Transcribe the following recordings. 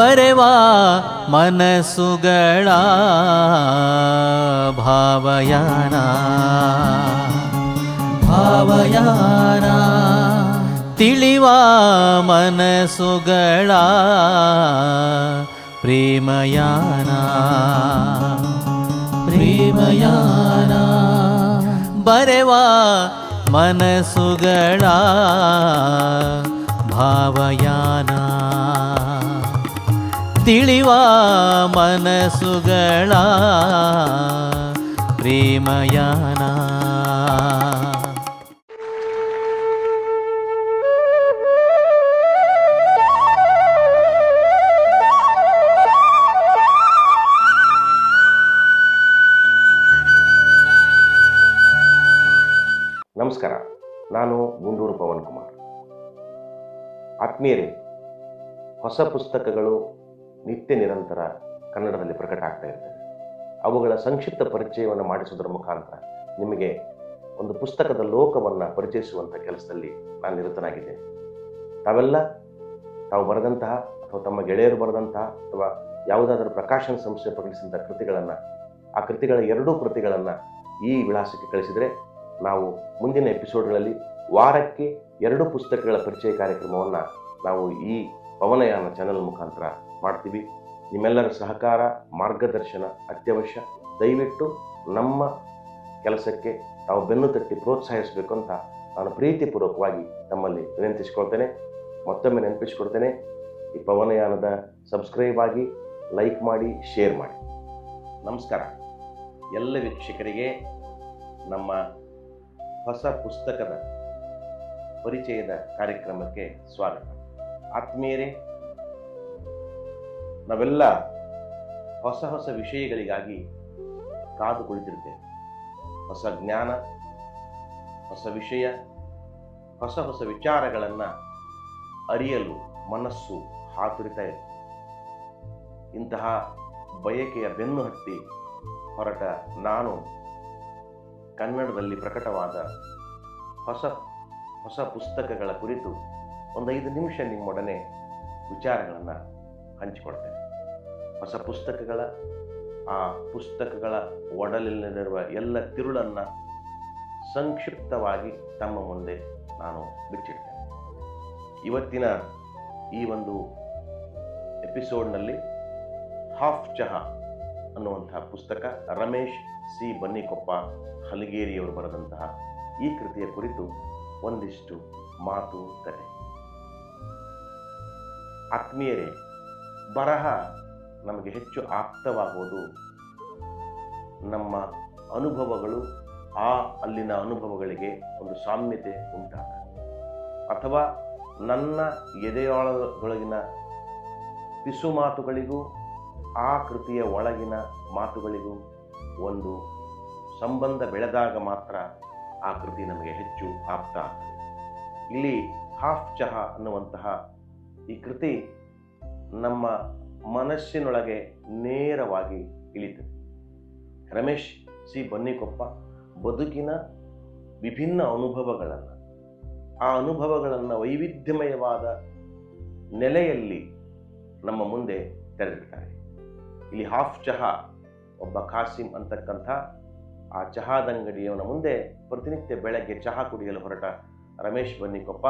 ಬರೆವಾ ಮನಸ್ಸುಗಳ ಭಾವಯಾನ. ಭಾವಯಾನ. ತಿಳಿವ ಮನಸ್ಸುಗಳ ಪ್ರೇಮಯಾನ. ಪ್ರೇಮಯಾನ. ಬರೆವಾ ಮನಸ್ಸುಗಳ ಭಾವಯಾನ. ತಿಳಿವ ಮನಸ್ಸುಗಳ ಪ್ರೇಮಯಾನ. ನಮಸ್ಕಾರ ನಾನು ಗುಂಡೂರು ಪವನ್ ಕುಮಾರ್. ಆತ್ಮೀಯರೇ ಹೊಸ ಪುಸ್ತಕಗಳು ನಿತ್ಯ ನಿರಂತರ ಕನ್ನಡದಲ್ಲಿ ಪ್ರಕಟ ಆಗ್ತಾ ಇರ್ತವೆ ಅವುಗಳ ಸಂಕ್ಷಿಪ್ತ ಪರಿಚಯವನ್ನು ಮಾಡಿಸುವುದರ ಮುಖಾಂತರ ನಿಮಗೆ ಒಂದು ಪುಸ್ತಕದ ಲೋಕವನ್ನು ಪರಿಚಯಿಸುವಂಥ ಕೆಲಸದಲ್ಲಿ ನಾನು ನಿರತನಾಗಿದ್ದೇನೆ. ತಾವೆಲ್ಲ, ತಾವು ಬರೆದಂತಹ ಅಥವಾ ತಮ್ಮ ಗೆಳೆಯರು ಬರೆದಂತಹ ಅಥವಾ ಯಾವುದಾದರೂ ಪ್ರಕಾಶನ ಸಂಸ್ಥೆ ಪ್ರಕಟಿಸಿದಂಥ ಕೃತಿಗಳನ್ನು, ಆ ಕೃತಿಗಳ ಎರಡೂ ಕೃತಿಗಳನ್ನು ಈ ವಿಳಾಸಕ್ಕೆ ಕಳಿಸಿದರೆ ನಾವು ಮುಂದಿನ ಎಪಿಸೋಡ್ಗಳಲ್ಲಿ ವಾರಕ್ಕೆ ಎರಡು ಪುಸ್ತಕಗಳ ಪರಿಚಯ ಕಾರ್ಯಕ್ರಮವನ್ನು ನಾವು ಈ ಪವನಯಾನ ಚಾನೆಲ್ ಮುಖಾಂತರ ಮಾಡ್ತೀವಿ. ನಿಮ್ಮೆಲ್ಲರ ಸಹಕಾರ, ಮಾರ್ಗದರ್ಶನ ಅತ್ಯವಶ್ಯ. ದಯವಿಟ್ಟು ನಮ್ಮ ಕೆಲಸಕ್ಕೆ ತಾವು ಬೆನ್ನು ತಟ್ಟಿ ಪ್ರೋತ್ಸಾಹಿಸಬೇಕು ಅಂತ ನಾನು ಪ್ರೀತಿಪೂರ್ವಕವಾಗಿ ತಮ್ಮಲ್ಲಿ ವಿನಂತಿಸಿಕೊಳ್ತೇನೆ. ಮತ್ತೊಮ್ಮೆ ನೆನಪಿಸಿಕೊಡ್ತೇನೆ, ಈ ಪವನಯಾನದ ಸಬ್ಸ್ಕ್ರೈಬ್ ಆಗಿ ಲೈಕ್ ಮಾಡಿ, ಶೇರ್ ಮಾಡಿ. ನಮಸ್ಕಾರ. ಎಲ್ಲ ವೀಕ್ಷಕರಿಗೆ ನಮ್ಮ ಹೊಸ ಪುಸ್ತಕದ ಪರಿಚಯದ ಕಾರ್ಯಕ್ರಮಕ್ಕೆ ಸ್ವಾಗತ. ಆತ್ಮೀಯರೇ ನಾವೆಲ್ಲ ಹೊಸ ಹೊಸ ವಿಷಯಗಳಿಗಾಗಿ ಕಾದು ಕುಳಿತಿರ್ತೇವೆ ಹೊಸ ಜ್ಞಾನ, ಹೊಸ ವಿಷಯ, ಹೊಸ ಹೊಸ ವಿಚಾರಗಳನ್ನು ಅರಿಯಲು ಮನಸ್ಸು ಹಾತುರಿತಾ ಇದೆ ಇಂತಹ ಬಯಕೆಯ ಬೆನ್ನು ಹತ್ತಿ ಹೊರಟ ನಾನು ಕನ್ನಡದಲ್ಲಿ ಪ್ರಕಟವಾದ ಹೊಸ ಹೊಸ ಪುಸ್ತಕಗಳ ಕುರಿತು ಒಂದೈದು ನಿಮಿಷ ನಿಮ್ಮೊಡನೆ ವಿಚಾರಗಳನ್ನು ಹಂಚಿಕೊಡ್ತೇನೆ ಹೊಸ ಪುಸ್ತಕಗಳ, ಆ ಪುಸ್ತಕಗಳ ಒಡಲಿನಲ್ಲಿರುವ ಎಲ್ಲ ತಿರುಳನ್ನು ಸಂಕ್ಷಿಪ್ತವಾಗಿ ತಮ್ಮ ಮುಂದೆ ನಾನು ಬಿಚ್ಚಿಡ್ತೇನೆ. ಇವತ್ತಿನ ಈ ಒಂದು ಎಪಿಸೋಡ್ನಲ್ಲಿ ಹಾಫ್ ಚಹಾ ಅನ್ನುವಂತಹ ಪುಸ್ತಕ ರಮೇಶ್ ಸಿ. ಬನ್ನಿಕೊಪ್ಪ ಹಲಗೇರಿಯವರು ಬರೆದಂತಹ ಈ ಕೃತಿಯ ಕುರಿತು ಒಂದಿಷ್ಟು ಮಾತು ಕತೆ ಆತ್ಮೀಯರೇ ಬರಹ ನಮಗೆ ಹೆಚ್ಚು ಆಪ್ತವಾಗುವುದು ನಮ್ಮ ಅನುಭವಗಳು ಆ ಅಲ್ಲಿನ ಅನುಭವಗಳಿಗೆ ಒಂದು ಸಾಮ್ಯತೆ ಉಂಟಾಗ ಅಥವಾ ನನ್ನ ಎದೆಯೊಳಗೊಳಗಿನ ಪಿಸು ಮಾತುಗಳಿಗೂ ಆ ಕೃತಿಯ ಒಳಗಿನ ಮಾತುಗಳಿಗೂ ಒಂದು ಸಂಬಂಧ ಬೆಳೆದಾಗ ಮಾತ್ರ ಆ ಕೃತಿ ನಮಗೆ ಹೆಚ್ಚು ಆಪ್ತ ಇಲ್ಲಿ ಹಾಫ್ ಚಹಾ ಅನ್ನುವಂತಹ ಈ ಕೃತಿ ನಮ್ಮ ಮನಸ್ಸಿನೊಳಗೆ ನೇರವಾಗಿ ಇಳಿತು. ರಮೇಶ್ ಸಿ ಬನ್ನಿಕೊಪ್ಪ, ಬದುಕಿನ ವಿಭಿನ್ನ ಅನುಭವಗಳನ್ನು, ಆ ಅನುಭವಗಳನ್ನು ವೈವಿಧ್ಯಮಯವಾದ ನೆಲೆಯಲ್ಲಿ ನಮ್ಮ ಮುಂದೆ ತೆರೆದಿರ್ತಾರೆ ಇಲ್ಲಿ ಹಾಫ್ ಚಹಾ ಒಬ್ಬ ಖಾಸಿಂ ಅಂತಕ್ಕಂಥ ಆ ಚಹಾದಂಗಡಿಯವನ ಮುಂದೆ ಪ್ರತಿನಿತ್ಯ ಬೆಳಗ್ಗೆ ಚಹಾ ಕುಡಿಯಲು ಹೊರಟ ರಮೇಶ್ ಬನ್ನಿಕೊಪ್ಪ,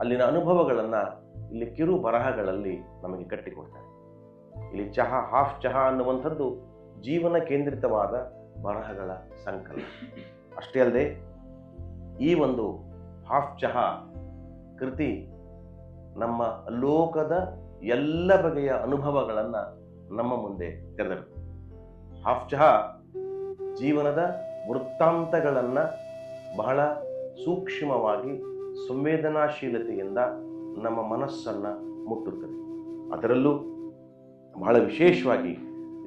ಅಲ್ಲಿನ ಅನುಭವಗಳನ್ನು ಇಲ್ಲಿ ಕಿರು ಬರಹಗಳಲ್ಲಿ ನಮಗೆ ಕಟ್ಟಿಕೊಡ್ತಾರೆ. ಇಲ್ಲಿ ಚಹಾ ಹಾಫ್ ಚಹಾ ಅನ್ನುವಂಥದ್ದು ಜೀವನ ಕೇಂದ್ರಿತವಾದ ಬರಹಗಳ ಸಂಕಲನ. ಅಷ್ಟೇ ಅಲ್ಲದೆ ಈ ಒಂದು ಹಾಫ್ ಚಹಾ ಕೃತಿ ನಮ್ಮ ಲೋಕದ ಎಲ್ಲ ಬಗೆಯ ಅನುಭವಗಳನ್ನು ನಮ್ಮ ಮುಂದೆ ತೆರೆದರು ಹಾಫ್ ಚಹಾ ಜೀವನದ ವೃತ್ತಾಂತಗಳನ್ನು ಬಹಳ ಸೂಕ್ಷ್ಮವಾಗಿ ಸಂವೇದನಾಶೀಲತೆಯಿಂದ ನಮ್ಮ ಮನಸ್ಸನ್ನು ಮುಟ್ಟುತ್ತದೆ. ಅದರಲ್ಲೂ ಬಹಳ ವಿಶೇಷವಾಗಿ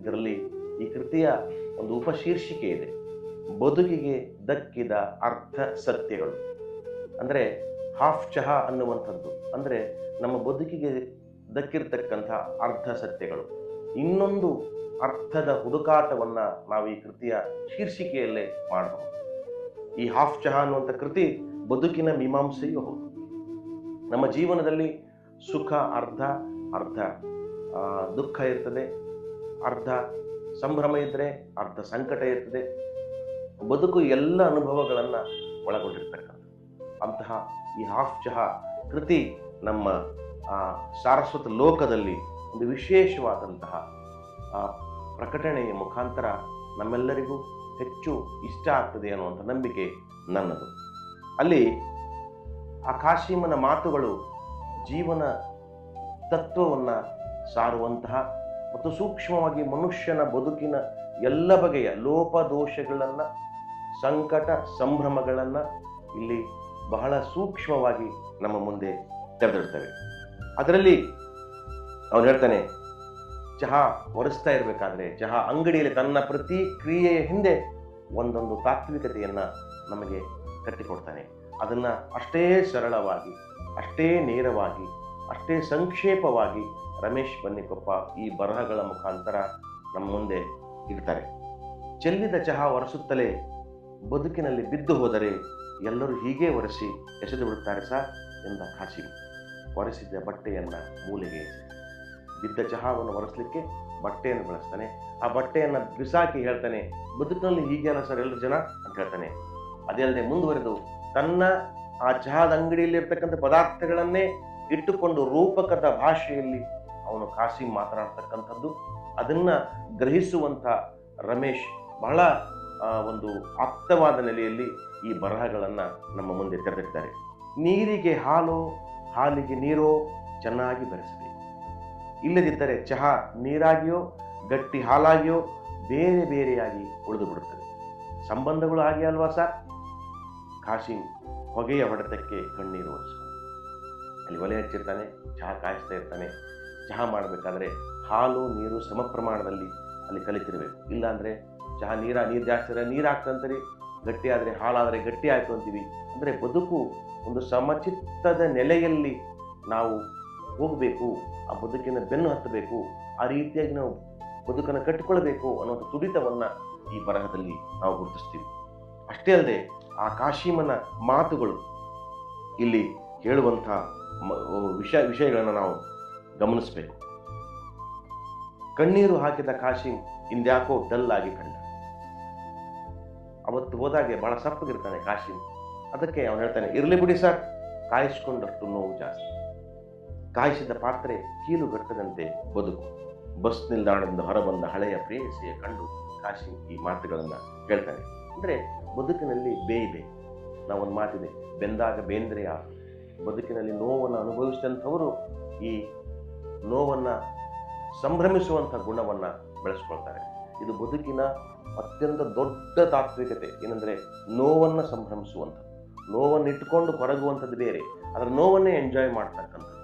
ಇದರಲ್ಲಿ ಈ ಕೃತಿಯ ಒಂದು ಉಪಶೀರ್ಷಿಕೆ ಇದೆ. ಬದುಕಿಗೆ ದಕ್ಕಿದ ಅರ್ಥ ಸತ್ಯಗಳು. ಅಂದರೆ ಹಾಫ್ ಚಹಾ ಅನ್ನುವಂಥದ್ದು. ಅಂದರೆ ನಮ್ಮ ಬದುಕಿಗೆ ದಕ್ಕಿರ್ತಕ್ಕಂಥ ಅರ್ಧ ಸತ್ಯಗಳು. ಇನ್ನೊಂದು ಅರ್ಥದ ಹುಡುಕಾಟವನ್ನು ನಾವು ಈ ಕೃತಿಯ ಶೀರ್ಷಿಕೆಯಲ್ಲೇ ಮಾಡಬಹುದು. ಈ ಹಾಫ್ ಚಹಾ ಅನ್ನುವಂಥ ಕೃತಿ ಬದುಕಿನ ಮೀಮಾಂಸೆಯೂ ಹೌದು. ನಮ್ಮ ಜೀವನದಲ್ಲಿ ಸುಖ, ಅರ್ಧ ಅರ್ಧ. ದುಃಖ ಇರ್ತದೆ, ಅರ್ಧ. ಸಂಭ್ರಮ ಇದ್ದರೆ ಅರ್ಧ, ಸಂಕಟ ಇರ್ತದೆ. ಬದುಕು ಎಲ್ಲ ಅನುಭವಗಳನ್ನು ಒಳಗೊಂಡಿರ್ತಕ್ಕಂಥ ಅಂತಹ ಈ ಹಾಫ್ ಚಹಾ ಕೃತಿ ನಮ್ಮ ಸಾರಸ್ವತ ಲೋಕದಲ್ಲಿ ಒಂದು ವಿಶೇಷವಾದಂತಹ ಪ್ರಕಟಣೆಯ ಮುಖಾಂತರ ನಮ್ಮೆಲ್ಲರಿಗೂ ಹೆಚ್ಚು ಇಷ್ಟ ಆಗ್ತದೆ ಅನ್ನುವಂಥ ನಂಬಿಕೆ ನನ್ನದು. ಅಲ್ಲಿ ಆ ಮಾತುಗಳು ಜೀವನ ತತ್ವವನ್ನು ಸಾರುವಂತಹ ಮತ್ತು ಸೂಕ್ಷ್ಮವಾಗಿ ಮನುಷ್ಯನ ಬದುಕಿನ ಎಲ್ಲ ಬಗೆಯ ಲೋಪದೋಷಗಳನ್ನು ಸಂಕಟ ಸಂಭ್ರಮಗಳನ್ನು ಇಲ್ಲಿ ಬಹಳ ಸೂಕ್ಷ್ಮವಾಗಿ ನಮ್ಮ ಮುಂದೆ ತೆರೆದಿಡ್ತವೆ. ಅದರಲ್ಲಿ ಅವನು ಹೇಳ್ತಾನೆ, ಚಹಾ ಒರೆಸ್ತಾ ಇರಬೇಕಾದ್ರೆ, ಚಹಾ ಅಂಗಡಿಯಲ್ಲಿ ತನ್ನ ಪ್ರತಿ ಕ್ರಿಯೆಯ ಹಿಂದೆ ಒಂದೊಂದು ತಾತ್ವಿಕತೆಯನ್ನು ನಮಗೆ ಕಟ್ಟಿಕೊಡ್ತಾನೆ. ಅದನ್ನ ಅಷ್ಟೇ ಸರಳವಾಗಿ, ಅಷ್ಟೇ ನೇರವಾಗಿ, ಅಷ್ಟೇ ಸಂಕ್ಷೇಪವಾಗಿ ರಮೇಶ್ ಬನ್ನಿಕೊಪ್ಪ ಈ ಬರಹಗಳ ಮುಖಾಂತರ ನಮ್ಮ ಮುಂದೆ ಇರ್ತಾರೆ ಚೆಲ್ಲಿದ ಚಹಾ ಒರೆಸುತ್ತಲೇ ಬದುಕಿನಲ್ಲಿ ಬಿದ್ದು ಹೋದರೆ ಎಲ್ಲರೂ ಹೀಗೆ ಒರೆಸಿ ಎಸೆದು ಬಿಡುತ್ತಾರೆ ಸರ್ ಎಂದ ಖಾಸಿಂ ಒರೆಸಿದ ಬಟ್ಟೆಯನ್ನು ಮೂಲೆಗೆ ಬಿದ್ದ ಚಹಾವನ್ನು ಒರೆಸಲಿಕ್ಕೆ ಬಟ್ಟೆಯನ್ನು ಬಳಸ್ತಾನೆ. ಆ ಬಟ್ಟೆಯನ್ನು ಬಿಸಾಕಿ ಹೇಳ್ತಾನೆ, ಬದುಕಿನಲ್ಲಿ ಹೀಗೆ ಅಲ್ಲ ಸರ್ ಎಲ್ಲರೂ ಜನ? ಅಂತ ಹೇಳ್ತಾನೆ. ಅದೇ ಅಲ್ಲದೆ ಮುಂದುವರೆದು ತನ್ನ ಆ ಚಹಾದ ಅಂಗಡಿಯಲ್ಲಿ ಇರ್ತಕ್ಕಂಥ ಪದಾರ್ಥಗಳನ್ನೇ ಇಟ್ಟುಕೊಂಡು ರೂಪಕದ ಭಾಷೆಯಲ್ಲಿ ಅವನು ಕಾಸಿ ಮಾತನಾಡ್ತಕ್ಕಂಥದ್ದು. ಅದನ್ನ ಗ್ರಹಿಸುವಂಥ ರಮೇಶ್ ಬಹಳ ಒಂದು ಆಪ್ತವಾದ ನೆಲೆಯಲ್ಲಿ ಈ ಬರಹಗಳನ್ನು ನಮ್ಮ ಮುಂದೆ ತೆರೆದಿರ್ತಾರೆ ನೀರಿಗೆ ಹಾಲು, ಹಾಲಿಗೆ ನೀರೋ ಚೆನ್ನಾಗಿ ಬೆರೆಸಬೇಕು. ಇಲ್ಲದಿದ್ದರೆ ಚಹಾ ನೀರಾಗಿಯೋ, ಗಟ್ಟಿ ಹಾಲಾಗಿಯೋ ಬೇರೆ ಬೇರೆಯಾಗಿ ಉಳಿದು ಬಿಡುತ್ತದೆ. ಸಂಬಂಧಗಳು ಆಗಿ ಅಲ್ವಾ ಸರ್? ಕಾಶಿಂ ಹೊಗೆಯ ಹೊಡೆತಕ್ಕೆ ಕಣ್ಣೀರು ಅಲ್ಲಿ ಒಲೆ ಹಚ್ಚಿರ್ತಾನೆ, ಚಹಾ ಕಾಯಿಸ್ತಾ ಇರ್ತಾನೆ. ಚಹಾ ಮಾಡಬೇಕಾದ್ರೆ ಹಾಲು, ನೀರು ಸಮ ಪ್ರಮಾಣದಲ್ಲಿ ಅಲ್ಲಿ ಕಲಿತಿರಬೇಕು. ಇಲ್ಲಾಂದರೆ ಚಹಾ ನೀರ, ನೀರು ಜಾಸ್ತಿ ಇದ್ರೆ ನೀರು ಹಾಕ್ತಂತೀರಿ, ಗಟ್ಟಿ ಆದರೆ ಹಾಳಾದರೆ ಗಟ್ಟಿ ಆಯಿತು ಅಂತೀವಿ. ಅಂದರೆ ಬದುಕು ಒಂದು ಸಮಚಿತ್ತದ ನೆಲೆಯಲ್ಲಿ ನಾವು ಹೋಗಬೇಕು, ಆ ಬದುಕಿನ ಬೆನ್ನು ಹತ್ತಬೇಕು, ಆ ರೀತಿಯಾಗಿ ನಾವು ಬದುಕನ್ನು ಕಟ್ಟಿಕೊಳ್ಬೇಕು ಅನ್ನೋ ತುಡಿತವನ್ನು ಈ ಬರಹದಲ್ಲಿ ನಾವು ಗುರುತಿಸ್ತೀವಿ. ಅಷ್ಟೇ ಅಲ್ಲದೆ ಆ ಕಾಶಿಮನ ಮಾತುಗಳು ಇಲ್ಲಿ ಹೇಳುವಂಥ ವಿಷಯ ವಿಷಯಗಳನ್ನು ನಾವು ಗಮನಿಸಬೇಕು. ಕಣ್ಣೀರು ಹಾಕಿದ ಕಾಶಿಂ ಇಂದ್ಯಾಕೋ ಡಲ್ ಆಗಿ ಕಂಡ. ಅವತ್ತು ಹೋದಾಗೆ ಬಹಳ ಸಪ್ಪಗಿರ್ತಾನೆ ಕಾಶಿಂ. ಅದಕ್ಕೆ ಅವನು ಹೇಳ್ತಾನೆ, ಇರಲಿ ಬಿಡಿ ಸರ್, ಕಾಯಿಸಿಕೊಂಡಷ್ಟು ನೋವು ಜಾಸ್ತಿ. ಕಾಯಿಸಿದ ಪಾತ್ರೆ ಕೀಲುಗಟ್ಟದಂತೆ ಬದುಕು. ಬಸ್ ನಿಲ್ದಾಣದಿಂದ ಹೊರಬಂದ ಹಳೆಯ ಪ್ರೇಯಸಿಯ ಕಂಡು ಕಾಶಿ ಈ ಮಾತುಗಳನ್ನು ಹೇಳ್ತಾನೆ. ಅಂದರೆ ಬದುಕಿನಲ್ಲಿ ಬೇಯಿದೆ. ನಾವೊಂದು ಮಾತಿದೆ, ಬೆಂದಾಗ ಬೇಂದ್ರೆಯ ಬದುಕಿನಲ್ಲಿ ನೋವನ್ನು ಅನುಭವಿಸಿದಂಥವರು ಈ ನೋವನ್ನು ಸಂಭ್ರಮಿಸುವಂಥ ಗುಣವನ್ನು ಬೆಳೆಸ್ಕೊಳ್ತಾರೆ. ಇದು ಬದುಕಿನ ಅತ್ಯಂತ ದೊಡ್ಡ ತಾತ್ವಿಕತೆ. ಏನಂದರೆ ನೋವನ್ನು ಸಂಭ್ರಮಿಸುವಂಥದ್ದು. ನೋವನ್ನು ಇಟ್ಟುಕೊಂಡು ಕೊರಗುವಂಥದ್ದು ಬೇರೆ. ಅದರ ನೋವನ್ನೇ ಎಂಜಾಯ್ ಮಾಡ್ತಕ್ಕಂಥದ್ದು.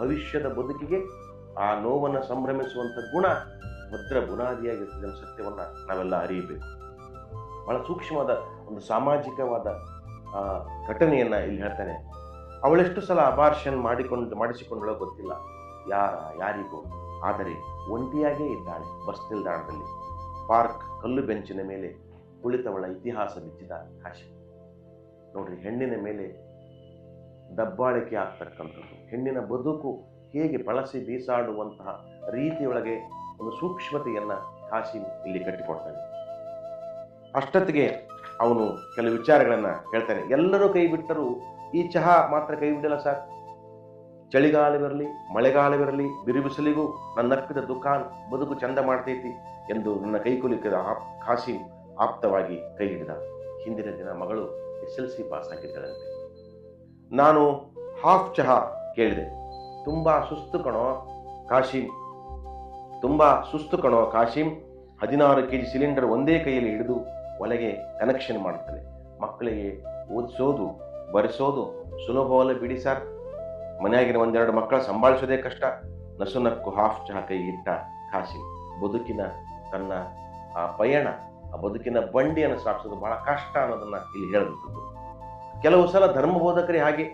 ಭವಿಷ್ಯದ ಬದುಕಿಗೆ ಆ ನೋವನ್ನು ಸಂಭ್ರಮಿಸುವಂಥ ಗುಣ ಭದ್ರ ಬುನಾದಿಯಾಗಿರ್ತದೆ ಸತ್ಯವನ್ನು ನಾವೆಲ್ಲ ಅರಿಯಬೇಕು. ಬಹಳ ಸೂಕ್ಷ್ಮವಾದ ಒಂದು ಸಾಮಾಜಿಕವಾದ ಘಟನೆಯನ್ನು ಇಲ್ಲಿ ಹೇಳ್ತಾನೆ. ಅವಳೆಷ್ಟು ಸಲ ಅಬಾರ್ಷನ್ ಮಾಡಿಕೊಂಡು, ಮಾಡಿಸಿಕೊಂಡಳೋ ಗೊತ್ತಿಲ್ಲ. ಯಾರ, ಯಾರಿಗೂ. ಆದರೆ ಒಂಟಿಯಾಗೇ ಇದ್ದಾಳೆ ಬಸ್ ನಿಲ್ದಾಣದಲ್ಲಿ ಪಾರ್ಕ್ ಕಲ್ಲು ಬೆಂಚಿನ ಮೇಲೆ ಕುಳಿತವಳ ಇತಿಹಾಸ ಬಿಚ್ಚಿದ ಕಾಶಿ. ನೋಡ್ರಿ, ಹೆಣ್ಣಿನ ಮೇಲೆ ದಬ್ಬಾಳಿಕೆ ಆಗ್ತಕ್ಕಂಥದ್ದು. ಹೆಣ್ಣಿನ ಬದುಕು ಹೇಗೆ ಬಳಸಿ ಬೀಸಾಡುವಂತಹ ರೀತಿಯೊಳಗೆ ಒಂದು ಸೂಕ್ಷ್ಮತೆಯನ್ನು ಕಾಶಿ ಇಲ್ಲಿ ಕಟ್ಟಿಕೊಡ್ತಾನೆ ಅಷ್ಟೊತ್ತಿಗೆ ಅವನು ಕೆಲವು ವಿಚಾರಗಳನ್ನು ಹೇಳ್ತಾನೆ. ಎಲ್ಲರೂ ಕೈ ಬಿಟ್ಟರು ಈ ಚಹಾ ಮಾತ್ರ ಕೈ ಬಿಡಲ್ಲ ಸರ್. ಚಳಿಗಾಲವಿರಲಿ ಮಳೆಗಾಲವಿರಲಿ ಬಿರುಬಿಸಿಲಿಗೂ ನನ್ನ ಅಪ್ಪಿದ ದುಕಾನ್ ಬದುಕು ಚಂದ ಮಾಡ್ತೈತಿ ಎಂದು ನನ್ನ ಕೈಕುಲಿಕದ ಆಪ್ ಖಾಸಿಂ ಆಪ್ತವಾಗಿ ಕೈ ಹಿಡಿದ. ಹಿಂದಿನ ದಿನ ಮಗಳು ಎಸ್ ಎಲ್ ಸಿ ಪಾಸ್ ಆಗಿದ್ದಳಂತೆ. ನಾನು ಹಾಫ್ ಚಹಾ ಕೇಳಿದೆ. ತುಂಬ ಸುಸ್ತು ಕಣೋ ಕಾಶಿಂ. ತುಂಬ ಸುಸ್ತು ಕಣೋ ಕಾಶಿಂ. ಹದಿನಾರು ಕೆ ಜಿ ಸಿಲಿಂಡರ್ ಒಂದೇ ಕೈಯಲ್ಲಿ ಹಿಡಿದು ಒಲೆಗೆ ಕನೆಕ್ಷನ್ ಮಾಡ್ತಾರೆ ಮಕ್ಕಳಿಗೆ ಓದಿಸೋದು, ಬರೆಸೋದು ಸುಲಭವಲ್ಲ ಬಿಡಿ ಸರ್ ಮನೆಯಾಗಿನ ಒಂದೆರಡು ಮಕ್ಕಳ ಸಂಭಾಳಿಸೋದೇ ಕಷ್ಟ. ನಸುನಕ್ಕು ಹಾಫ್ ಚಹಾ ಕೈ ಇಟ್ಟ ಕಾಸಿ ಬದುಕಿನ ತನ್ನ, ಆ ಪಯಣ, ಆ ಬದುಕಿನ ಬಂಡಿಯನ್ನು ಸಾಗಿಸೋದು ಬಹಳ ಕಷ್ಟ ಅನ್ನೋದನ್ನು ಇಲ್ಲಿ ಹೇಳುವಂಥದ್ದು ಕೆಲವು ಸಲ ಧರ್ಮಬೋಧಕರೇ ಹಾಗೆ.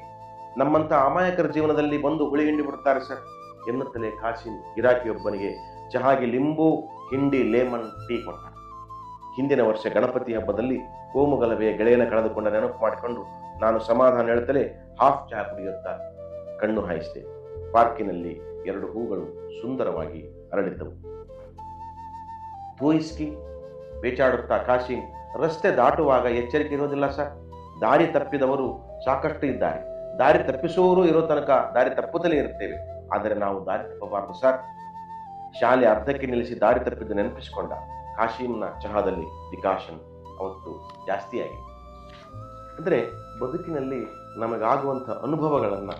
ನಮ್ಮಂಥ ಅಮಾಯಕರ ಜೀವನದಲ್ಲಿ ಬಂದು ಹುಳಿ ಹಿಂಡಿ ಬಿಡ್ತಾರೆ ಸರ್ ಎನ್ನುತ್ತಲೇ ಕಾಸಿ ಗಿರಾಕಿಯೊಬ್ಬನಿಗೆ ಚಹಾಗೆ ಲಿಂಬು, ಹಿಂಡಿ, ಲೇಮನ್ ಟೀ ಕೊಟ್ಟ. ಹಿಂದಿನ ವರ್ಷ ಗಣಪತಿ ಹಬ್ಬದಲ್ಲಿ ಕೋಮುಗಲಭೆಯ ಗೆಳೆಯನ ಕಳೆದುಕೊಂಡ ನೆನಪು ಮಾಡಿಕೊಂಡು ನಾನು ಸಮಾಧಾನ ಹೇಳುತ್ತಲೇ ಹಾಫ್ ಚಹಾ ಕುಡಿಯುತ್ತಾ ಕಣ್ಣು ಹಾಯಿಸಿದೆ. ಪಾರ್ಕಿನಲ್ಲಿ ಎರಡು ಹೂಗಳು ಸುಂದರವಾಗಿ ಅರಳಿದ್ದವು. ತೂಯಿಸ್ಕಿ ಬೇಚಾಡುತ್ತಾ ಕಾಶಿ ರಸ್ತೆ ದಾಟುವಾಗ ಎಚ್ಚರಿಕೆ ಇರೋದಿಲ್ಲ ಸರ್. ದಾರಿ ತಪ್ಪಿದವರು ಸಾಕಷ್ಟು ಇದ್ದಾರೆ. ದಾರಿ ತಪ್ಪಿಸುವವರು ಇರೋ ತನಕ ದಾರಿ ತಪ್ಪುತ್ತಲೇ ಇರುತ್ತೇವೆ. ಆದರೆ ನಾವು ದಾರಿ ತಪ್ಪಬಾರದು ಸರ್. ಶಾಲೆ ಅರ್ಧಕ್ಕೆ ನಿಲ್ಲಿಸಿ ದಾರಿ ತಪ್ಪಿದ್ದು ನೆನಪಿಸಿಕೊಂಡ. ಕಾಶಿಂನ ಚಹಾದಲ್ಲಿ ಡಿಕಾಷನ್ ಅವತ್ತು ಜಾಸ್ತಿಯಾಗಿದೆ. ಅಂದರೆ ಬದುಕಿನಲ್ಲಿ ನಮಗಾಗುವಂಥ ಅನುಭವಗಳನ್ನು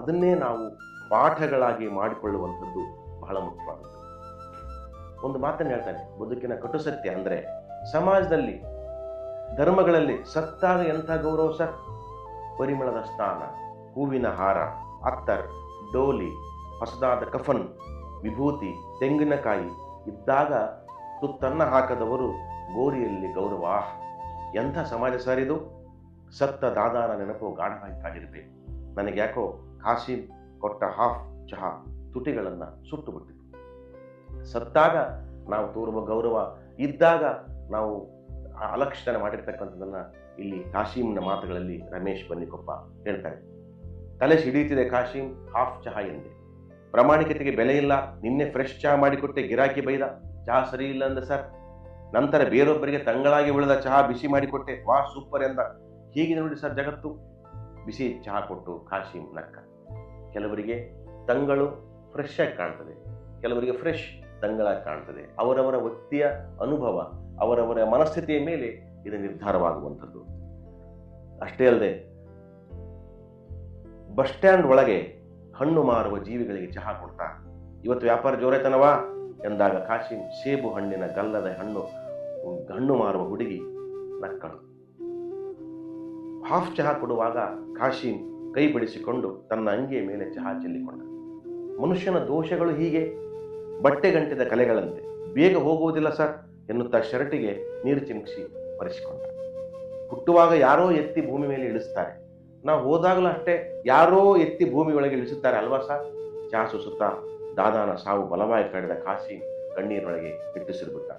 ಅದನ್ನೇ ನಾವು ಪಾಠಗಳಾಗಿ ಮಾಡಿಕೊಳ್ಳುವಂಥದ್ದು ಬಹಳ ಮುಖ್ಯವಾಗುತ್ತೆ ಒಂದು ಮಾತನ್ನು ಹೇಳ್ತಾನೆ, ಬದುಕಿನ ಕಟು ಸತ್ಯ ಅಂದರೆ ಸಮಾಜದಲ್ಲಿ, ಧರ್ಮಗಳಲ್ಲಿ ಸತ್ತಾಗ ಎಂಥ ಗೌರವ ಸರ್? ಪರಿಮಳದ ಸ್ಥಾನ, ಹೂವಿನ ಹಾರ, ಅತ್ತರ್, ಡೋಲಿ, ಹೊಸದಾದ ಕಫನ್, ವಿಭೂತಿ, ತೆಂಗಿನಕಾಯಿ ಇದ್ದಾಗ ತುತ್ತನ್ನ ಹಾಕದವರು ಗೋರಿಯಲ್ಲಿ ಗೌರವ. ಎಂಥ ಸಮಾಜ ಸರ್ ಇದು? ಸತ್ತ ದಾದಾರ ನೆನಪು ಗಾಢವಾಗಿ ಕಾಡಿರಬೇಕು ನನಗೆ ಯಾಕೋ ಕಾಸಿಂ ಕೊಟ್ಟ ಹಾಫ್ ಚಹಾ ತುಟಿಗಳನ್ನು ಸುಟ್ಟು ಬಿಟ್ಟಿತು. ಸತ್ತಾಗ ನಾವು ತೋರುವ ಗೌರವ, ಇದ್ದಾಗ ನಾವು ಅಲಕ್ಷಿತನ ಮಾಡಿರ್ತಕ್ಕಂಥದ್ದನ್ನು ಇಲ್ಲಿ ಕಾಶೀಮ್ನ ಮಾತುಗಳಲ್ಲಿ ರಮೇಶ್ ಬನ್ನಿಕೊಪ್ಪ ಹೇಳ್ತಾರೆ. ತಲೆ ಸಿಡೀತಿದೆ ಕಾಶೀಂ ಹಾಫ್ ಚಹಾ ಎಂದೆ. ಪ್ರಾಮಾಣಿಕತೆಗೆ ಬೆಲೆ ಇಲ್ಲ, ನಿನ್ನೆ ಫ್ರೆಶ್ ಚಹಾ ಮಾಡಿಕೊಟ್ಟೆ ಗಿರಾಕಿ ಬೈದ. ಚಹಾ ಸರಿ ಇಲ್ಲ ಅಂದ ಸರ್. ನಂತರ ಬೇರೊಬ್ಬರಿಗೆ ತಂಗಳಾಗಿ ಉಳಿದ ಚಹಾ ಬಿಸಿ ಮಾಡಿಕೊಟ್ಟೆ. ವಾ, ಸೂಪರ್ ಎಂದ. ಹೀಗೆ ನೋಡಿ ಸರ್ ಜಗತ್ತು. ಬಿಸಿ ಚಹಾ ಕೊಟ್ಟು ಕಾಶಿ ನಕ್ಕ ಕೆಲವರಿಗೆ ತಂಗಳು ಫ್ರೆಶ್ ಆಗಿ ಕಾಣ್ತದೆ. ಕೆಲವರಿಗೆ ಫ್ರೆಶ್ ತಂಗಳಾಗಿ ಕಾಣ್ತದೆ. ಅವರವರ ವ್ಯಕ್ತಿಯ ಅನುಭವ, ಅವರವರ ಮನಸ್ಥಿತಿಯ ಮೇಲೆ ಇದು ನಿರ್ಧಾರವಾಗುವಂಥದ್ದು. ಅಷ್ಟೇ ಅಲ್ಲದೆ, ಬಸ್ ಸ್ಟ್ಯಾಂಡ್ ಒಳಗೆ ಹಣ್ಣು ಮಾರುವ ಜೀವಿಗಳಿಗೆ ಚಹಾ ಕೊಡ್ತಾ. ಇವತ್ತು ವ್ಯಾಪಾರ ಜೋರೈತನವಾ ಎಂದಾಗ ಕಾಶಿಂ ಸೇಬು ಹಣ್ಣಿನ ಗಲ್ಲದ ಹಣ್ಣು ಗಣ್ಣು ಮಾರುವ ಹುಡುಗಿ ನಕ್ಕಳು. ಹಾಫ್ ಚಹಾ ಕೊಡುವಾಗ ಕಾಶಿಂ ಕೈ ಬಿಡಿಸಿಕೊಂಡು ತನ್ನ ಅಂಗಿಯ ಮೇಲೆ ಚಹಾ ಚೆಲ್ಲಿಕೊಂಡ. ಮನುಷ್ಯನ ದೋಷಗಳು ಹೀಗೆ. ಬಟ್ಟೆ ಗಂಟಿದ ಕಲೆಗಳಂತೆ. ಬೇಗ ಹೋಗುವುದಿಲ್ಲ ಸರ್ ಎನ್ನುತ್ತಾ ಶರ್ಟಿಗೆ ನೀರು ಚಿಮುಕಿಸಿ ಒರೆಸಿಕೊಂಡ. ಹುಟ್ಟುವಾಗ ಯಾರೋ ಎತ್ತಿ ಭೂಮಿ ಮೇಲೆ ಇಳಿಸ್ತಾರೆ. ನಾವು ಹೋದಾಗಲೂ ಅಷ್ಟೇ ಯಾರೋ ಎತ್ತಿ ಭೂಮಿ ಒಳಗೆ ಇಳಿಸುತ್ತಾರೆ ಅಲ್ವಾ ಸರ್? ಚಹಾ ಸುಸುತ್ತಾ ದಾದಾನ ಸಾವು ಬಲವಾಗಿ ಕಳೆದ ಕಾಶಿ ಕಣ್ಣೀರೊಳಗೆ ಬಿಟ್ಟಿಸಿರ್ಬಿಟ್ಟ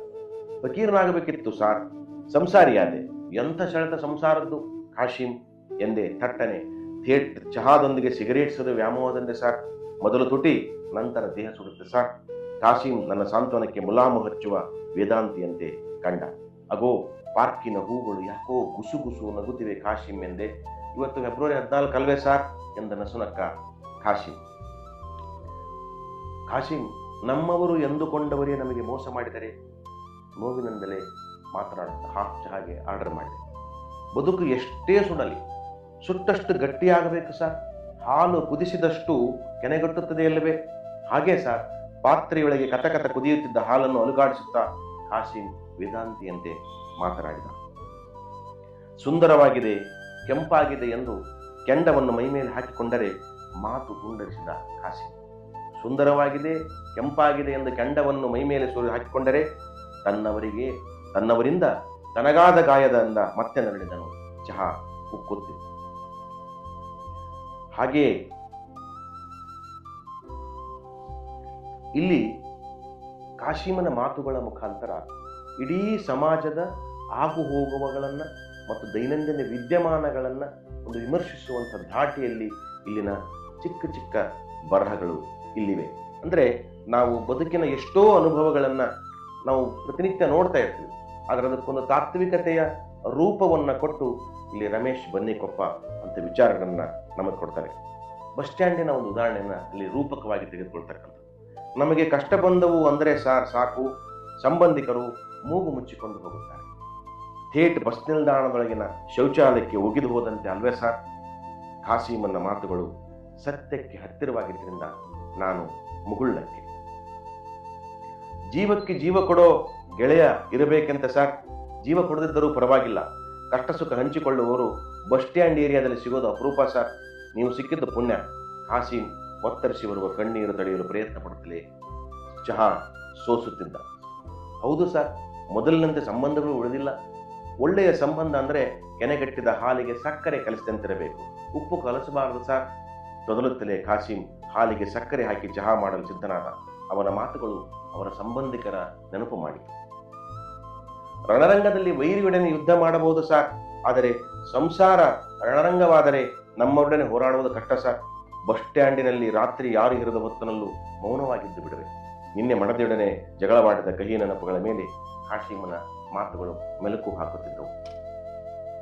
ಫಕೀರನಾಗಬೇಕಿತ್ತು ಸಾರ್. ಸಂಸಾರಿಯಾದೆ. ಎಂಥ ಸೆಳೆತ ಸಂಸಾರದ್ದು? ಕಾಶಿಂ ಎಂದೇ ಥಟ್ಟನೆ. ಥೇಟ್ ಚಹಾದೊಂದಿಗೆ ಸಿಗರೇಟ್ ಸರು ವ್ಯಾಮೋಹದಂದೆ ಸಾರ್. ಮೊದಲು ತುಟಿ, ನಂತರ ದೇಹ ಸುಡುತ್ತೆ ಸಾರ್. ಕಾಶಿಂ ನನ್ನ ಸಾಂತ್ವನಕ್ಕೆ ಮುಲಾಮು ಹಚ್ಚುವ ವೇದಾಂತಿಯಂತೆ ಕಂಡ. ಅಗೋ, ಪಾರ್ಕಿನ ಹೂಗಳು ಯಾಕೋ ಗುಸು ಗುಸು ನಗುತ್ತಿವೆ ಕಾಶಿಂ ಎಂದೆ. ಇವತ್ತು ಫೆಬ್ರವರಿ ಹದಿನಾಲ್ಕು ಅಲ್ವೇ ಸಾರ್ ಎಂದ ನಸುನಕ್ಕ ಕಾಶಿಂ. ಕಾಶಿಂ ನಮ್ಮವರು ಎಂದುಕೊಂಡವರೇ ನಮಗೆ ಮೋಸ ಮಾಡಿದರೆ? ನೋವಿನಿಂದಲೇ ಮಾತನಾಡುತ್ತಾ ಹಾಫ್ ಹಾಗೆ ಆರ್ಡರ್ ಮಾಡಿದೆ. ಬದುಕು ಎಷ್ಟೇ ಸುಡಲಿ, ಸುಟ್ಟಷ್ಟು ಗಟ್ಟಿಯಾಗಬೇಕು ಸರ್. ಹಾಲು ಕುದಿಸಿದಷ್ಟು ಕೆನೆಗಟ್ಟುತ್ತದೆ ಅಲ್ಲವೇ? ಹಾಗೆ ಸರ್ ಪಾತ್ರೆಯೊಳಗೆ ಕಥಕಥ ಕುದಿಯುತ್ತಿದ್ದ ಹಾಲನ್ನು ಅಲುಗಾಡಿಸುತ್ತಾ ಕಾಶಿಂ ವೇದಾಂತಿಯಂತೆ ಮಾತನಾಡಿದ. ಸುಂದರವಾಗಿದೆ, ಕೆಂಪಾಗಿದೆ ಎಂದು ಕೆಂಡವನ್ನು ಮೈಮೇಲೆ ಹಾಕಿಕೊಂಡರೆ ಮಾತು ತುಂಡರಿಸಿದ ಕಾಶಿ ಸುಂದರವಾಗಿದೆ, ಕೆಂಪಾಗಿದೆ ಎಂದು ಕೆಂಡವನ್ನು ಮೈಮೇಲೆ ಸುರಿ ಹಾಕಿಕೊಂಡರೆ ತನ್ನವರಿಗೆ, ತನ್ನವರಿಂದ ತನಗಾದ ಗಾಯದಿಂದ ಮತ್ತೆ ನರಳಿದನು. ಚಹಾ ಉಕ್ಕುತ್ತಿತ್ತು. ಹಾಗೆಯೇ ಇಲ್ಲಿ ಕಾಶಿಮನ ಮಾತುಗಳ ಮುಖಾಂತರ ಇಡೀ ಸಮಾಜದ ಆಗು ಹೋಗುವಗಳನ್ನು ಮತ್ತು ದೈನಂದಿನ ವಿದ್ಯಮಾನಗಳನ್ನು ಒಂದು ವಿಮರ್ಶಿಸುವಂಥ ಧಾಟಿಯಲ್ಲಿ ಇಲ್ಲಿನ ಚಿಕ್ಕ ಚಿಕ್ಕ ಬರಹಗಳು ಇಲ್ಲಿವೆ. ಅಂದರೆ ನಾವು ಬದುಕಿನ ಎಷ್ಟೋ ಅನುಭವಗಳನ್ನು ನಾವು ಪ್ರತಿನಿತ್ಯ ನೋಡ್ತಾ ಇರ್ತೀವಿ. ಆದರೆ ಅದಕ್ಕೊಂದು ತಾತ್ವಿಕತೆಯ ರೂಪವನ್ನು ಕೊಟ್ಟು ಇಲ್ಲಿ ರಮೇಶ್ ಬನ್ನಿಕೊಪ್ಪ ಅಂತ ವಿಚಾರಗಳನ್ನು ನಮಗೆ ಕೊಡ್ತಾರೆ. ಬಸ್ ಸ್ಟ್ಯಾಂಡಿನ ಒಂದು ಉದಾಹರಣೆಯನ್ನು ಅಲ್ಲಿ ರೂಪಕವಾಗಿ ತೆಗೆದುಕೊಳ್ತಕ್ಕಂಥದ್ದು. ನಮಗೆ ಕಷ್ಟ ಬಂದವು ಅಂದರೆ ಸಾರ್ ಸಾಕು, ಸಂಬಂಧಿಕರು ಮೂಗು ಮುಚ್ಚಿಕೊಂಡು ಹೋಗುತ್ತಾರೆ. ಥೇಟ್ ಬಸ್ ನಿಲ್ದಾಣದೊಳಗಿನ ಶೌಚಾಲಯಕ್ಕೆ ಒಗಿದು ಹೋದಂತೆ ಅಲ್ವೇ ಸಾರ್? ಖಾಸೀಮನ್ನ ಮಾತುಗಳು ಸತ್ಯಕ್ಕೆ ಹತ್ತಿರವಾಗಿದ್ದರಿಂದ ನಾನು ಮುಗುಳ್ನಕ್ಕೆ. ಜೀವಕ್ಕೆ ಜೀವ ಕೊಡೋ ಗೆಳೆಯ ಇರಬೇಕೆಂತ ಸಾಕ್. ಜೀವ ಕೊಡದಿದ್ದರೂ ಪರವಾಗಿಲ್ಲ. ಕಷ್ಟ ಸುಖ ಹಂಚಿಕೊಳ್ಳುವವರು ಬಸ್ ಸ್ಟ್ಯಾಂಡ್ ಏರಿಯಾದಲ್ಲಿ ಸಿಗೋದು ಅಪರೂಪ ಸರ್ ನೀವು ಸಿಕ್ಕಿದ್ದು ಪುಣ್ಯ. ಕಾಸಿಂ ಒತ್ತರಿಸಿ ಬರುವ ಕಣ್ಣೀರು ತಡೆಯಲು ಪ್ರಯತ್ನ ಪಡುತ್ತಲೇ ಚಹಾ ಸೋಸುತ್ತಿದ್ದ. ಹೌದು ಸರ್, ಮೊದಲಿನಂತೆ ಸಂಬಂಧಗಳು ಉಳಿದಿಲ್ಲ. ಒಳ್ಳೆಯ ಸಂಬಂಧ ಅಂದರೆ ಕೆನೆಗಟ್ಟಿದ ಹಾಲಿಗೆ ಸಕ್ಕರೆ ಕಲಿಸಿದಂತಿರಬೇಕು. ಉಪ್ಪು ಕಲಸಬಾರದು ಸರ್. ತೊದಲುತ್ತಲೇ ಕಾಸಿಂ ಹಾಲಿಗೆ ಸಕ್ಕರೆ ಹಾಕಿ ಚಹಾ ಮಾಡಲು ಸಿದ್ಧನಾದ ಅವನ ಮಾತುಗಳು ಅವರ ಸಂಬಂಧಿಕರ ನೆನಪು ಮಾಡಿ ರಣರಂಗದಲ್ಲಿ ವೈರಿಯೊಡನೆ ಯುದ್ಧ ಮಾಡಬಹುದು ಸಾರ್, ಆದರೆ ಸಂಸಾರ ರಣರಂಗವಾದರೆ ನಮ್ಮೊಡನೆ ಹೋರಾಡುವುದು ಕಷ್ಟ ಸಾರ್. ಬಸ್ ಸ್ಟ್ಯಾಂಡಿನಲ್ಲಿ ರಾತ್ರಿ ಯಾರು ಇರದ ಹೊತ್ತಿನಲ್ಲೂ ಮೌನವಾಗಿದ್ದು ಬಿಡುವೆ. ನಿನ್ನೆ ಮಡದಿಯೊಡನೆ ಜಗಳವಾಡಿದ ಕಹಿ ನೆನಪುಗಳ ಮೇಲೆ ಕಾಶಿಮನ ಮಾತುಗಳು ಮೆಲುಕು ಹಾಕುತ್ತಿದ್ದವು.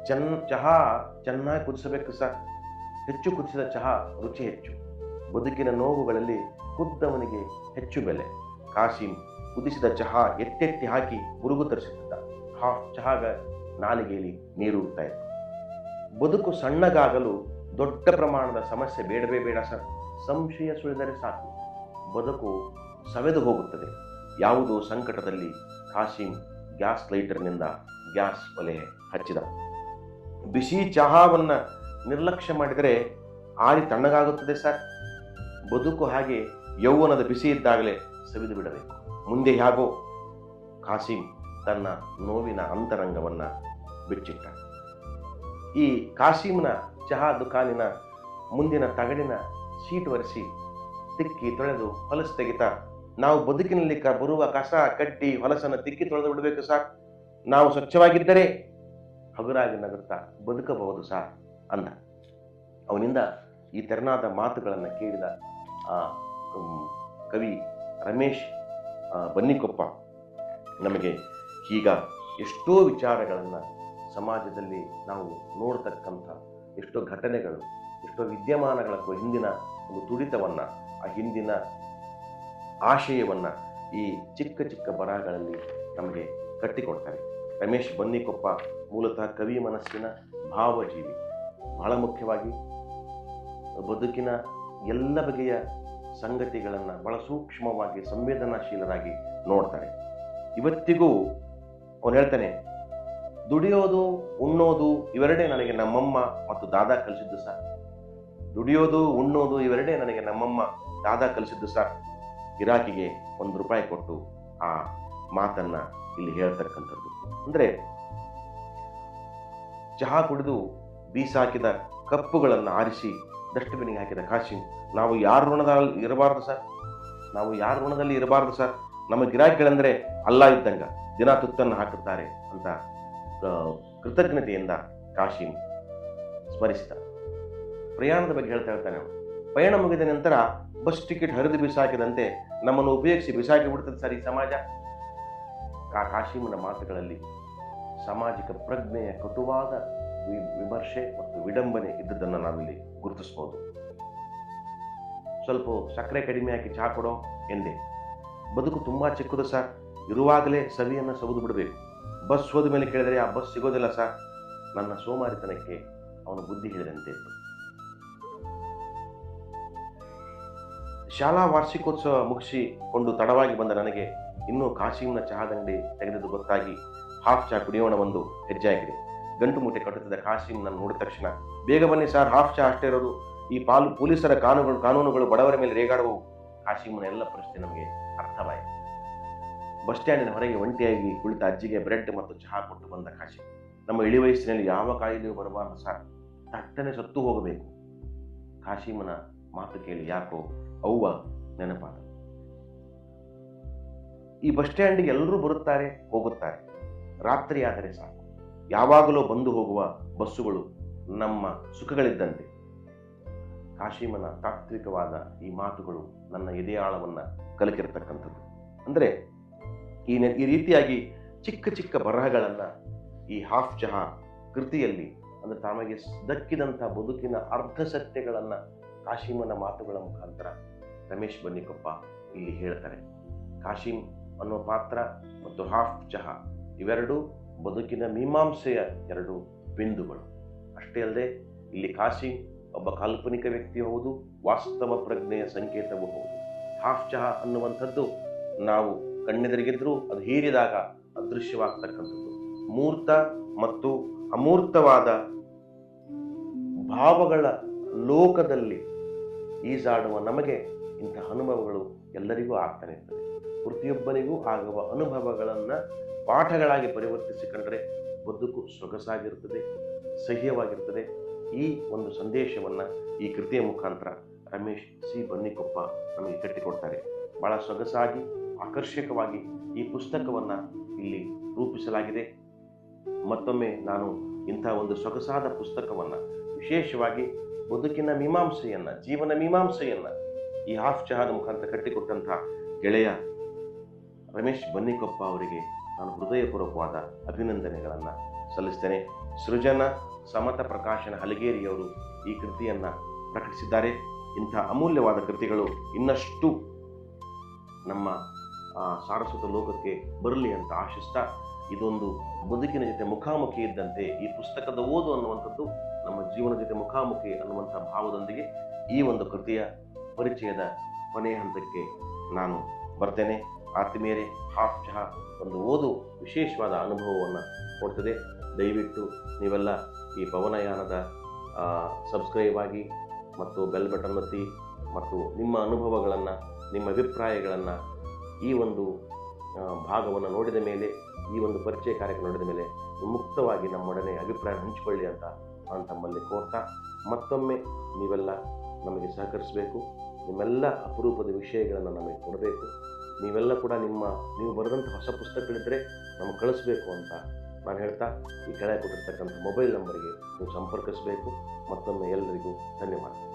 ಚೆನ್ನ ಚಹಾ ಚೆನ್ನಾಗಿ ಕುದಿಸಬೇಕು ಸರ್. ಹೆಚ್ಚು ಕುದಿಸಿದ ಚಹಾ ರುಚಿ ಹೆಚ್ಚು. ಬದುಕಿನ ನೋವುಗಳಲ್ಲಿ ಕುದ್ದವನಿಗೆ ಹೆಚ್ಚು ಬೆಲೆ. ಕಾಶಿಂ ಕುದಿಸಿದ ಚಹಾ ಎತ್ತೆತ್ತಿ ಹಾಕಿ ಮುರುಗು ತರಿಸುತ್ತಿದ್ದ. ಹಾಫ್ ಚಹಾಗ ನಾಲಿಗೆಯಲ್ಲಿ ನೀರು ಇತ್ತು. ಬದುಕು ಸಣ್ಣಗಾಗಲು ದೊಡ್ಡ ಪ್ರಮಾಣದ ಸಮಸ್ಯೆ ಬೇಡವೇ ಬೇಡ ಸರ್. ಸಂಶಯ ಸುಳಿದರೆ ಸಾಕು. ಬದುಕು ಸವೆದು ಹೋಗುತ್ತದೆ. ಯಾವುದೋ ಸಂಕಟದಲ್ಲಿ ಕಾಶಿಂ ಗ್ಯಾಸ್ ಲೈಟರ್ನಿಂದ ಗ್ಯಾಸ್ ಒಲೆ ಹಚ್ಚಿದ. ಬಿಸಿ ಚಹಾವನ್ನ ನಿರ್ಲಕ್ಷ್ಯ ಮಾಡಿದರೆ ಆರಿ ತಣ್ಣಗಾಗುತ್ತದೆ ಸರ್. ಬದುಕು ಹಾಗೆ ಯೌವನದ ಬಿಸಿ ಇದ್ದಾಗಲೇ ಸವಿದು ಬಿಡಬೇಕು. ಮುಂದೆ ಹೇಗೋ ಕಾಸಿಂ ತನ್ನ ನೋವಿನ ಅಂತರಂಗವನ್ನು ಬಿಚ್ಚಿಟ್ಟ. ಈ ಕಾಸಿಂನ ಚಹಾ ದುಕಾನಿನ ಮುಂದಿನ ತಗಡಿನ ಸೀಟ್ ಒರೆಸಿ ತಿಕ್ಕಿ ತೊಳೆದು ಹೊಲಸು ತೆಗಿತಾ, ನಾವು ಬದುಕಿನಲ್ಲಿ ಕ ಬರುವ ಕಸ, ಕಡ್ಡಿ, ಹೊಲಸನ್ನು ತಿಕ್ಕಿ ತೊಳೆದು ಬಿಡಬೇಕು ಸಾರ್. ನಾವು ಸ್ವಚ್ಛವಾಗಿದ್ದರೆ ಹಗುರಾಗಿ ನಗುತ್ತಾ ಬದುಕಬಹುದು ಸಾರ್ ಅಂದ. ಅವನಿಂದ ಈ ತೆರನಾದ ಮಾತುಗಳನ್ನು ಕೇಳಿದ, ಆ ಕವಿ ರಮೇಶ್ ಬನ್ನಿಕೊಪ್ಪ ನಮಗೆ ಈಗ ಎಷ್ಟೋ ವಿಚಾರಗಳನ್ನು ಸಮಾಜದಲ್ಲಿ ನಾವು ನೋಡ್ತಕ್ಕಂಥ ಎಷ್ಟೋ ಘಟನೆಗಳು, ಎಷ್ಟೋ ವಿದ್ಯಮಾನಗಳ ಹಿಂದಿನ ಒಂದು ತುಡಿತವನ್ನು, ಆ ಹಿಂದಿನ ಆಶಯವನ್ನು ಈ ಚಿಕ್ಕ ಚಿಕ್ಕ ಬರಹಗಳಲ್ಲಿ ನಮಗೆ ಕಟ್ಟಿಕೊಡ್ತಾರೆ. ರಮೇಶ್ ಬನ್ನಿಕೊಪ್ಪ ಮೂಲತಃ ಕವಿ ಮನಸ್ಸಿನ ಭಾವಜೀವಿ. ಬಹಳ ಮುಖ್ಯವಾಗಿ ಬದುಕಿನ ಎಲ್ಲ ಬಗೆಯ ಸಂಗತಿಗಳನ್ನು ಬಹಳ ಸೂಕ್ಷ್ಮವಾಗಿ, ಸಂವೇದನಾಶೀಲರಾಗಿ ನೋಡ್ತಾರೆ. ಇವತ್ತಿಗೂ ಅವನು ಹೇಳ್ತಾನೆ, ದುಡಿಯೋದು, ಉಣ್ಣೋದು ಇವೆರಡೇ ನನಗೆ ನಮ್ಮಮ್ಮ ಮತ್ತು ದಾದಾ ಕಲಿಸಿದ್ದು ಸರ್. ದುಡಿಯೋದು, ಉಣ್ಣೋದು ಇವೆರಡೇ ನನಗೆ ನಮ್ಮಮ್ಮ, ದಾದಾ ಕಲಿಸಿದ್ದು ಸರ್. ಗಿರಾಕಿಗೆ ಒಂದು ರೂಪಾಯಿ ಕೊಟ್ಟು ಆ ಮಾತನ್ನ ಇಲ್ಲಿ ಹೇಳ್ತಕ್ಕಂಥದ್ದು. ಅಂದ್ರೆ ಚಹಾ ಕುಡಿದು ಬೀಸಾಕಿದ ಕಪ್ಪುಗಳನ್ನು ಆರಿಸಿ ಡಸ್ಟ್ಬಿನ್ಗೆ ಹಾಕಿದ ಕಾಶಿಂ ನಾವು ಯಾರ ಋಣದಲ್ಲಿ ಇರಬಾರ್ದು ಸರ್? ನಾವು ಯಾರ ಋಣದಲ್ಲಿ ಇರಬಾರ್ದು ಸರ್? ನಮ್ಮ ಗಿರಾಕಿಗಳಂದರೆ ಅಲ್ಲ ಇದ್ದಂಗ ದಿನ ತುತ್ತನ್ನು ಹಾಕುತ್ತಾರೆ ಅಂತ ಆ, ಕೃತಜ್ಞತೆಯಿಂದ ಕಾಶಿಂ ಸ್ಮರಿಸಿದ ಪ್ರಯಾಣದ ಬಗ್ಗೆ ಹೇಳ್ತಾ ಅವನು. ಪಯಣ ಮುಗಿದ ನಂತರ ಬಸ್ ಟಿಕೆಟ್ ಹರಿದು ಬಿಸಾಕಿದಂತೆ ನಮ್ಮನ್ನು ಉಪಯೋಗಿಸಿ ಬಿಸಾಕಿ ಬಿಡ್ತದೆ ಸರ್ ಈ ಸಮಾಜ. ಕಾ ಕಾಶಿಮನ ಮಾತುಗಳಲ್ಲಿ ಸಾಮಾಜಿಕ ಪ್ರಜ್ಞೆಯ ಕಟುವಾದ ವಿಮರ್ಶೆ ಮತ್ತು ವಿಡಂಬನೆ ಇದ್ದದನ್ನು ನಾವಿಲ್ಲಿ ಗುರುತಿಸ್ಬೋದು. ಸ್ವಲ್ಪ ಸಕ್ಕರೆ ಕಡಿಮೆ ಹಾಕಿ ಚಹಾ ಕೊಡೋ ಎಂದೆ. ಬದುಕು ತುಂಬ ಚಿಕ್ಕದು ಸರ್. ಇರುವಾಗಲೇ ಸವಿಯನ್ನು ಸವಿದು ಬಿಡಬೇಕು. ಬಸ್ ಹೋದ ಮೇಲೆ ಕೇಳಿದರೆ ಆ ಬಸ್ ಸಿಗೋದಿಲ್ಲ ಸರ್. ನನ್ನ ಸೋಮಾರಿತನಕ್ಕೆ ಅವನು ಬುದ್ಧಿ ಹೇಳಿದಂತೆ. ಶಾಲಾ ವಾರ್ಷಿಕೋತ್ಸವ ಮುಗಿಸಿಕೊಂಡು ತಡವಾಗಿ ಬಂದ ನನಗೆ ಇನ್ನೂ ಕಾಶೀಮ್ನ ಚಹಾದಂಗಡಿ ತೆಗೆದದ್ದು ಗೊತ್ತಾಗಿ ಹಾಫ್ ಚಹಾ ಕುಡಿಯೋಣ ಒಂದು ಹೆಜ್ಜೆ ಆಗಿದೆ. ಗಂಟು ಕಟ್ಟುತ್ತಿದ್ದ ಕಾಶಿಂ ನನ್ನ ನೋಡಿದ ತಕ್ಷಣ, ಬೇಗ ಬನ್ನಿ ಸರ್ ಹಾಫ್ ಚಾ ಅಷ್ಟೇ ಇರೋದು. ಈ ಪಾಲು ಪೊಲೀಸರ ಕಾನೂನುಗಳು ಕಾನೂನುಗಳು ಬಡವರ ಮೇಲೆ ರೇಗಾಡುವು ಕಾಶಿಮ್ನ ಎಲ್ಲ ಪರಿಸ್ಥಿತಿ ನಮಗೆ ಅರ್ಥವಾಯಿತು. ಬಸ್ ಸ್ಟ್ಯಾಂಡಿನ ಹೊರಗೆ ಒಂಟಿಯಾಗಿ ಕುಳಿತ ಅಜ್ಜಿಗೆ ಬ್ರೆಡ್ ಮತ್ತು ಚಹಾ ಕೊಟ್ಟು ಬಂದ ಕಾಶಿ, ನಮ್ಮ ಇಳಿ ವಯಸ್ಸಿನಲ್ಲಿ ಯಾವ ಕಾಯಿಲೆಯೂ ಬರಬಾರದು ಸರ್ ತಟ್ಟನೆ ಸತ್ತು ಹೋಗಬೇಕು. ಕಾಶಿಮನ ಮಾತು ಕೇಳಿ ಯಾಕೋ ಅವ್ವ ನೆನಪಾದ. ಈ ಬಸ್ ಸ್ಟ್ಯಾಂಡಿಗೆ ಎಲ್ಲರೂ ಬರುತ್ತಾರೆ, ಹೋಗುತ್ತಾರೆ. ರಾತ್ರಿ ಆದರೆ ಸಾಕು. ಯಾವಾಗಲೂ ಬಂದು ಹೋಗುವ ಬಸ್ಸುಗಳು ನಮ್ಮ ಸುಖಗಳಿದ್ದಂತೆ. ಕಾಶಿಮನ ತಾತ್ವಿಕವಾದ ಈ ಮಾತುಗಳು ನನ್ನ ಎದೆಯಾಳವನ್ನು ಕಲಕಿರತಕ್ಕಂಥದ್ದು. ಅಂದರೆ ಈ ಈ ರೀತಿಯಾಗಿ ಚಿಕ್ಕ ಚಿಕ್ಕ ಬರಹಗಳನ್ನು ಈ ಹಾಫ್ ಚಹಾ ಕೃತಿಯಲ್ಲಿ, ಅಂದರೆ ತಮಗೆ ದಕ್ಕಿದಂಥ ಬದುಕಿನ ಅರ್ಧ ಸತ್ಯಗಳನ್ನು ಕಾಶಿಮನ ಮಾತುಗಳ ಮುಖಾಂತರ ರಮೇಶ್ ಬನ್ನಿಕೊಪ್ಪ ಇಲ್ಲಿ ಹೇಳ್ತಾರೆ. ಕಾಶೀಂ ಅನ್ನೋ ಪಾತ್ರ ಮತ್ತು ಹಾಫ್ ಚಹಾ ಇವೆರಡು ಬದುಕಿನ ಮೀಮಾಂಸೆಯ ಎರಡು ಬಿಂದುಗಳು. ಅಷ್ಟೇ ಅಲ್ಲದೆ, ಇಲ್ಲಿ ಕಾಶಿ ಒಬ್ಬ ಕಾಲ್ಪನಿಕ ವ್ಯಕ್ತಿ ಹೌದು, ವಾಸ್ತವ ಪ್ರಜ್ಞೆಯ ಸಂಕೇತವೂ ಹೌದು. ಹಾಫ್ ಚಹಾ ಅನ್ನುವಂಥದ್ದು ನಾವು ಕಣ್ಣೆದುರಿಗಿದ್ರೂ ಅದು ಹೀರಿದಾಗ ಅದೃಶ್ಯವಾಗ್ತಕ್ಕಂಥದ್ದು. ಮೂರ್ತ ಮತ್ತು ಅಮೂರ್ತವಾದ ಭಾವಗಳ ಲೋಕದಲ್ಲಿ ಈಜಾಡುವ ನಮಗೆ ಇಂಥ ಅನುಭವಗಳು ಎಲ್ಲರಿಗೂ ಆಗ್ತಾನೆ ಇರ್ತದೆ. ಪ್ರತಿಯೊಬ್ಬನಿಗೂ ಆಗುವ ಅನುಭವಗಳನ್ನು ಪಾಠಗಳಾಗಿ ಪರಿವರ್ತಿಸಿಕೊಂಡರೆ ಬದುಕು ಸೊಗಸಾಗಿರುತ್ತದೆ ಸಹ್ಯವಾಗಿರ್ತದೆ ಈ ಒಂದು ಸಂದೇಶವನ್ನು ಈ ಕೃತಿಯ ಮುಖಾಂತರ ರಮೇಶ್ ಸಿ. ಬನ್ನಿಕೊಪ್ಪ ನಮಗೆ ಕಟ್ಟಿಕೊಡ್ತಾರೆ. ಬಹಳ ಸೊಗಸಾಗಿ, ಆಕರ್ಷಕವಾಗಿ ಈ ಪುಸ್ತಕವನ್ನು ಇಲ್ಲಿ ರೂಪಿಸಲಾಗಿದೆ. ಮತ್ತೊಮ್ಮೆ ನಾನು ಇಂಥ ಒಂದು ಸೊಗಸಾದ ಪುಸ್ತಕವನ್ನು, ವಿಶೇಷವಾಗಿ ಬದುಕಿನ ಮೀಮಾಂಸೆಯನ್ನು, ಜೀವನ ಮೀಮಾಂಸೆಯನ್ನು ಈ ಹಾಫ್ ಚಹಾದ ಮುಖಾಂತರ ಕಟ್ಟಿಕೊಟ್ಟಂತಹ ಗೆಳೆಯ ರಮೇಶ್ ಬನ್ನಿಕೊಪ್ಪ ಅವರಿಗೆ ನಾನು ಹೃದಯಪೂರ್ವಕವಾದ ಅಭಿನಂದನೆಗಳನ್ನು ಸಲ್ಲಿಸ್ತೇನೆ. ಸೃಜನ ಸಮತ ಪ್ರಕಾಶನ ಹಲಗೇರಿಯವರು ಈ ಕೃತಿಯನ್ನು ಪ್ರಕಟಿಸಿದ್ದಾರೆ. ಇಂಥ ಅಮೂಲ್ಯವಾದ ಕೃತಿಗಳು ಇನ್ನಷ್ಟು ನಮ್ಮ ಸಾರಸ್ವತ ಲೋಕಕ್ಕೆ ಬರಲಿ ಅಂತ ಆಶಿಸ್ತಾ ಇದೊಂದು ಬದುಕಿನ ಜೊತೆ ಮುಖಾಮುಖಿ ಇದ್ದಂತೆ ಈ ಪುಸ್ತಕದ ಓದು ಅನ್ನುವಂಥದ್ದು ನಮ್ಮ ಜೀವನದ ಜೊತೆ ಮುಖಾಮುಖಿ ಅನ್ನುವಂಥ ಭಾವದೊಂದಿಗೆ ಈ ಒಂದು ಕೃತಿಯ ಪರಿಚಯದ ಕೊನೆಯ ಹಂತಕ್ಕೆ ನಾನು ಬರ್ತೇನೆ. ಆತ್ಮೀಯರೇ ಹಾಫ್ ಚಹಾ ಒಂದು ಓದು ವಿಶೇಷವಾದ ಅನುಭವವನ್ನು ಕೊಡ್ತದೆ. ದಯವಿಟ್ಟು ನೀವೆಲ್ಲ ಈ ಪವನಯಾನದ ಸಬ್ಸ್ಕ್ರೈಬ್ ಆಗಿ ಮತ್ತು ಬೆಲ್ ಬಟನ್ ಒತ್ತಿ ಮತ್ತು ನಿಮ್ಮ ಅನುಭವಗಳನ್ನು, ನಿಮ್ಮ ಅಭಿಪ್ರಾಯಗಳನ್ನು ಈ ಒಂದು ಭಾಗವನ್ನು ನೋಡಿದ ಮೇಲೆ, ಈ ಒಂದು ಪರಿಚಯ ಕಾರ್ಯಕ್ರಮ ನೋಡಿದ ಮೇಲೆ ಮುಕ್ತವಾಗಿ ನಮ್ಮೊಡನೆ ಅಭಿಪ್ರಾಯ ಹಂಚಿಕೊಳ್ಳಿ ಅಂತ ನಾನು ತಮ್ಮಲ್ಲಿ ಕೋರ್ತಾ, ಮತ್ತೊಮ್ಮೆ ನೀವೆಲ್ಲ ನಮಗೆ ಸಹಕರಿಸಬೇಕು. ನಿಮ್ಮೆಲ್ಲ ಅಪರೂಪದ ವಿಷಯಗಳನ್ನು ನಮಗೆ ಕೊಡಬೇಕು. ನೀವೆಲ್ಲ ಕೂಡ ನಿಮ್ಮ, ನೀವು ಬರೆದಂಥ ಹೊಸ ಪುಸ್ತಕಗಳಿದ್ದರೆ ನಮಗೆ ಕಳಿಸ್ಬೇಕು ಅಂತ ನಾನು ಹೇಳ್ತಾ ಈ ಕೆಳಗೆ ಕೊಟ್ಟಿರ್ತಕ್ಕಂಥ ಮೊಬೈಲ್ ನಂಬರಿಗೆ ನೀವು ಸಂಪರ್ಕಿಸಬೇಕು. ಮತ್ತೊಮ್ಮೆ ಎಲ್ಲರಿಗೂ ಧನ್ಯವಾದ.